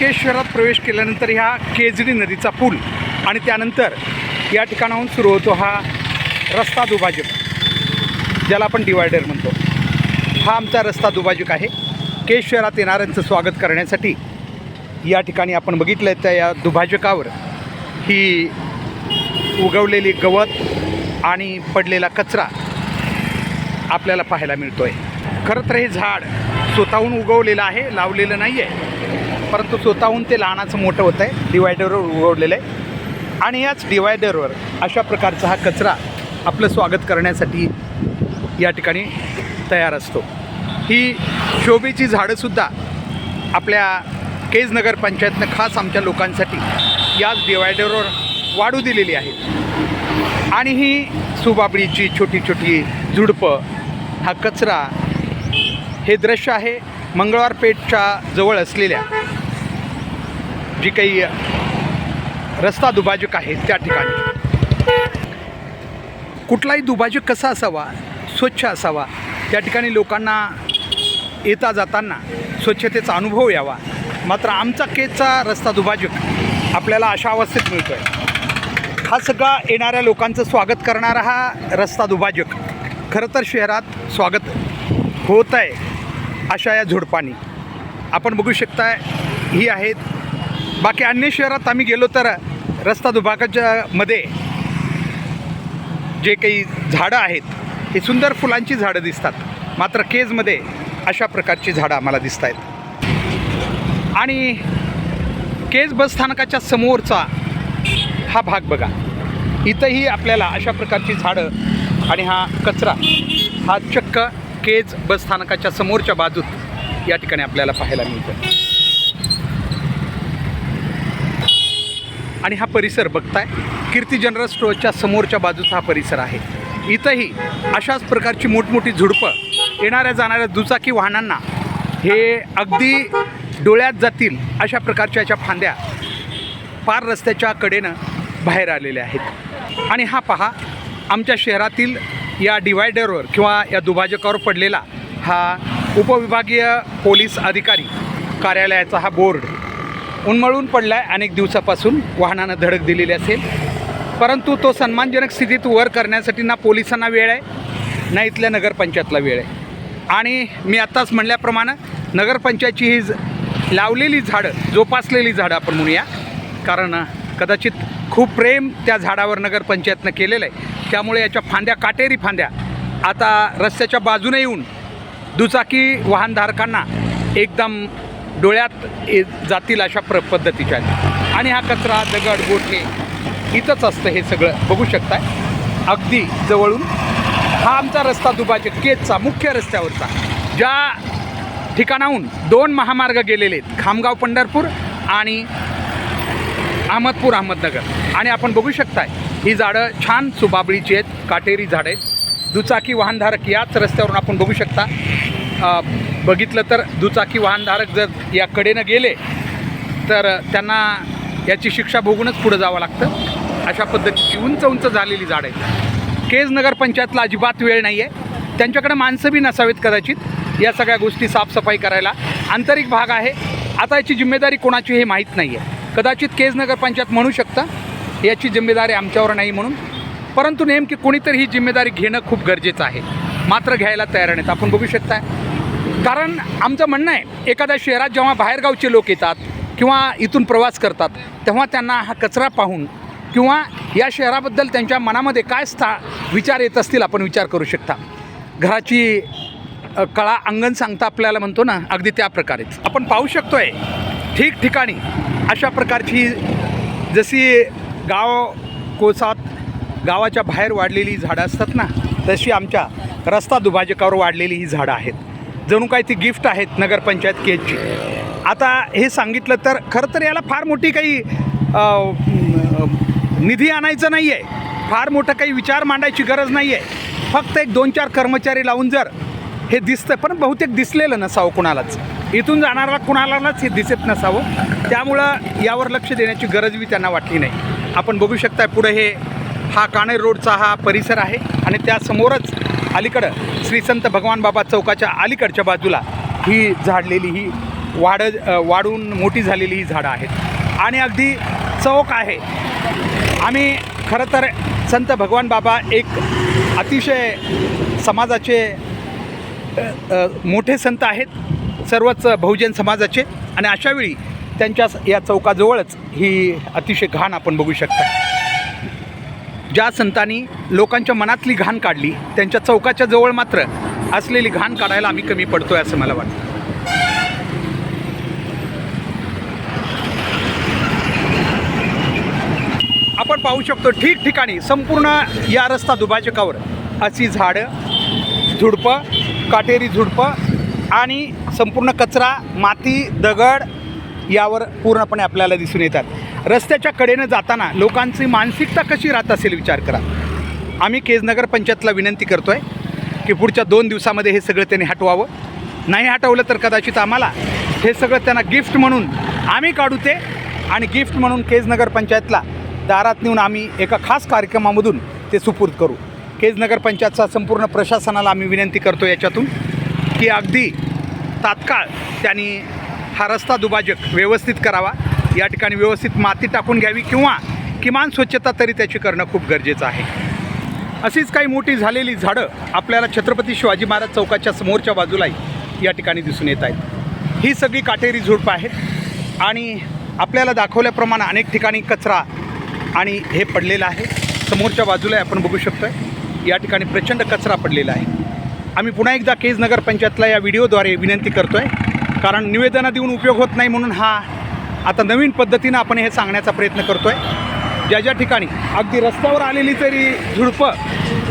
केज शहरात प्रवेश केल्यानंतर ह्या केजरी नदीचा पूल आणि त्यानंतर या ठिकाणाहून सुरू होतो हा रस्ता दुभाजक ज्याला आपण डिवायडर म्हणतो. हा आमचा रस्ता दुभाजक आहे. केज शहरात येणाऱ्यांचं स्वागत करण्यासाठी या ठिकाणी आपण बघितलं त्या या दुभाजकावर ही उगवलेली गवत आणि पडलेला कचरा आपल्याला पाहायला मिळतो आहे खरं तर हे झाड स्वतःहून उगवलेलं आहे लावलेलं नाही आहे परंतु स्वतःहून ते लहानाचं मोठं होतं आहे डिवायडरवर उगवलेलं आहे. आणि याच डिवायडरवर अशा प्रकारचा हा कचरा आपलं स्वागत करण्यासाठी या ठिकाणी तयार असतो. ही शोभेची झाडंसुद्धा आपल्या केज नगर पंचायतनं खास आमच्या लोकांसाठी याच डिवायडरवर वाढू दिलेली आहेत आणि ही सुबाबळीची छोटी छोटी झुडपं हा कचरा हे दृश्य आहे मंगळवार पेठच्या जवळ असलेल्या जी काही रस्ता दुभाजक आहे त्या ठिकाणी. कुठलाही दुभाजक कसा असावा स्वच्छ असावा त्या ठिकाणी लोकांना येता जाताना स्वच्छतेचा अनुभव यावा. मात्र आमचा केचा रस्ता दुभाजक आपल्याला अशा अवस्थेत मिळतो आहे हा सगळा येणाऱ्या लोकांचं स्वागत करणारा हा रस्ता दुभाजक खरं तर शहरात स्वागत होत आहे अशा या झुडपानी. आपण बघू शकता ही आहेत बाकी अन्य शहरात आम्ही गेलो तर रस्ता दुभागाच्या मध्ये जे काही झाडं आहेत हे सुंदर फुलांची झाडं दिसतात. मात्र केजमध्ये अशा प्रकारची झाडं आम्हाला दिसत आहेत. आणि केज बसस्थानकाच्या समोरचा हा भाग बघा. इथंही आपल्याला अशा प्रकारची झाडं आणि हा कचरा हा चक्क केज बसस्थानकाच्या समोरच्या बाजूत या ठिकाणी आपल्याला पाहायला मिळतं आणि हा परिसर बघताय कीर्ती जनरल स्टोअरच्या समोरच्या बाजूचा हा परिसर आहे. इथंही अशाच प्रकारची मोठमोठी झुडपं येणाऱ्या जाणाऱ्या दुचाकी वाहनांना हे अगदी डोळ्यात जातील अशा प्रकारच्या याच्या फांद्या पार रस्त्याच्या कडेनं बाहेर आलेल्या आहेत. आणि हा पहा आमच्या शहरातील या डिवायडरवर किंवा या दुभाजकावर पडलेला हा उपविभागीय पोलीस अधिकारी कार्यालयाचा हा बोर्ड उन्मळून पडला आहे अनेक दिवसापासून वाहनानं धडक दिलेली असेल. परंतु तो सन्मानजनक स्थितीत वर करण्यासाठी ना पोलिसांना वेळ आहे ना इथल्या नगरपंचायतला वेळ आहे. आणि मी आत्ताच म्हणल्याप्रमाणे नगरपंचायतची ही ज- लावलेली झाडं जोपासलेली झाडं आपण म्हणूया. कारण कदाचित खूप प्रेम त्या झाडावर नगरपंचायतनं केलेलं आहे. त्यामुळे याच्या फांद्या काटेरी फांद्या आता रस्त्याच्या बाजूने येऊन दुचाकी वाहनधारकांना एकदम डोळ्यात ये- जातील अशा प्र पद्धतीच्या. आहेत आणि हा कचरा दगड गोठे इथंच असतं हे सगळं. बघू शकताय. अगदी जवळून. हा आमचा रस्ता दुबाचे केजचा मुख्य रस्त्यावरचा. ज्या ठिकाणाहून दोन महामार्ग गेलेले आहेत खामगाव पंढरपूर आणि अहमदपूर अहमदनगर. आणि आपण बघू शकताय ही झाडं छान सुबाबळीची आहेत काटेरी झाडं आहेत. दुचाकी वाहनधारक याच रस्त्यावरून आपण बघू शकता. बघितलं तर दुचाकी वाहनधारक जर या कडेनं गेले तर त्यांना याची शिक्षा भोगूनच पुढं जावं लागतं. अशा पद्धतीची उंच उंच झालेली झाडं आहेत. केज नगरपंचायतला अजिबात वेळ नाही आहे त्यांच्याकडे माणसं बी नसावीत कदाचित. या सगळ्या गोष्टी साफसफाई करायला आंतरिक भाग आहे. आता याची जिम्मेदारी कोणाची हे माहीत नाही आहे कदाचित केज नगरपंचायत म्हणू शकता. याची जिम्मेदारी आमच्यावर नाही म्हणून. परंतु नेमकी कोणीतरी ही जिम्मेदारी घेणं खूप गरजेचं आहे. मात्र घ्यायला तयार नाहीत. आपण बघू शकताय कारण आमचं म्हणणं आहे एखाद्या शहरात जेव्हा बाहेरगावचे लोक येतात किंवा इथून प्रवास करतात तेव्हा त्यांना हा कचरा पाहून किंवा या शहराबद्दल त्यांच्या मनामध्ये काय स्था विचार येत असतील आपण विचार करू शकता. घराची कळा अंगण सांगता आपल्याला म्हणतो ना अगदी त्या प्रकारेच. आपण पाहू शकतो आहे ठिकठिकाणी अशा प्रकारची जशी गाव कोसात गावाच्या बाहेर वाढलेली झाडं असतात ना तशी आमच्या रस्ता दुभाजकावर वाढलेली ही झाडं आहेत. जणू काय ती गिफ्ट आहेत नगरपंचायत केजची. आता हे सांगितलं तर खरं तर याला फार मोठी काही निधी आणायचं नाही आहे फार मोठं काही विचार मांडायची गरज नाही आहे फक्त एक दोन चार कर्मचारी लावून जर हे दिसतं पण बहुतेक दिसलेलं नसावं कुणालाच. इथून जाणारा कुणालाच हे दिसत नसावं. त्यामुळं यावर लक्ष देण्याची गरज बी त्यांना वाटली नाही. आपण बघू शकताय पुढे हे हा काणे रोडचा हा परिसर आहे. आणि त्यासमोरच अलीकडं श्री संत भगवान बाबा चौकाच्या अलीकडच्या बाजूला ही झाडलेली ही वाढ वाढून मोठी झालेली ही झाडं आहेत. आणि अगदी चौक आहे. आम्ही खरं तर संत भगवान बाबा एक अतिशय समाजाचे मोठे संत आहेत. सर्वच बहुजन समाजाचे. आणि अशावेळी त्यांच्या या चौकाजवळच ही अतिशय घाण आपण बघू शकता. ज्या संतांनी लोकांच्या मनातली घाण काढली त्यांच्या चौकाच्या जवळ मात्र असलेली घाण काढायला आम्ही कमी पडतो आहे असं मला वाटतं. आपण पाहू शकतो ठिकठिकाणी संपूर्ण या रस्ता दुभाजकावर. अशी झाडं झुडपं काटेरी झुडपं आणि संपूर्ण कचरा माती दगड यावर पूर्णपणे आपल्याला दिसून येतात. रस्त्याच्या कडेनं जाताना लोकांची मानसिकता कशी राहत असेल विचार करा. आम्ही केजनगर पंचायतला विनंती करतो आहे की पुढच्या दोन दिवसामध्ये हे सगळं त्यांनी हटवावं. नाही हटवलं तर कदाचित आम्हाला हे सगळं त्यांना गिफ्ट म्हणून आम्ही काढू ते आणि गिफ्ट म्हणून केजनगर पंचायतला दारात नेऊन आम्ही एका खास कार्यक्रमामधून ते सुपूर्द करू. केजनगर पंचायतचा संपूर्ण प्रशासनाला आम्ही विनंती करतो याच्यातून की अगदी तात्काळ त्यांनी हा रस्ता दुभाजक व्यवस्थित करावा. या ठिकाणी व्यवस्थित माती टाकून घ्यावी किंवा किमान स्वच्छता तरी त्याची करणं खूप गरजेचं आहे. अशीच काही मोठी झालेली झाडं आपल्याला छत्रपती शिवाजी महाराज चौकाच्या समोरच्या बाजूलाही या ठिकाणी दिसून येत आहेत. ही सगळी काटेरी झुडपं आहेत आणि आपल्याला दाखवल्याप्रमाणे अनेक ठिकाणी कचरा आणि हे पडलेलं आहे. समोरच्या बाजूलाही आपण बघू शकतो या ठिकाणी प्रचंड कचरा पडलेला आहे. आम्ही पुन्हा एकदा केज नगर पंचायतला या व्हिडिओद्वारे विनंती करतो आहे कारण निवेदनं देऊन उपयोग होत नाही म्हणून हा आता नवीन पद्धतीनं आपण हे सांगण्याचा प्रयत्न करतो आहे ज्या ज्या ठिकाणी अगदी रस्त्यावर आलेली तरी झुडपं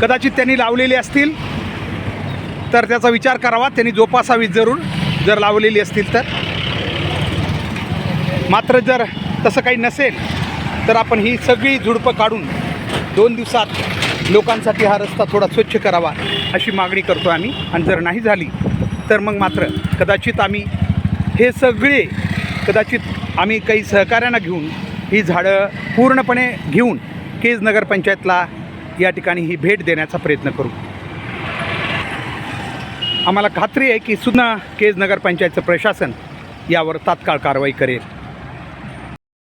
कदाचित त्यांनी लावलेली असतील तर त्याचा विचार करावा. त्यांनी जोपासावी जरूर जर लावलेली असतील तर. मात्र जर तसं काही नसेल तर आपण ही सगळी झुडपं काढून दोन दिवसात लोकांसाठी हा रस्ता थोडा स्वच्छ करावा अशी मागणी करतो आम्ही. आणि जर नाही झाली तर मग मात्र कदाचित आम्ही हे सगळे कदाचित आम्ही काही सहकाऱ्यांना घेऊन ही झाडं पूर्णपणे घेऊन केज नगरपंचायतला या ठिकाणी ही भेट देण्याचा प्रयत्न करू. आम्हाला खात्री आहे की सुद्धा केज नगरपंचायतचं प्रशासन यावर तात्काळ कारवाई करेल.